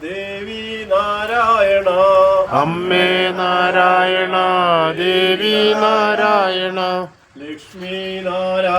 ദേവി നാരായണ. അമ്മേ നാരായണ ദേവി നാരായണ. ലക്ഷ്മി നാരായണ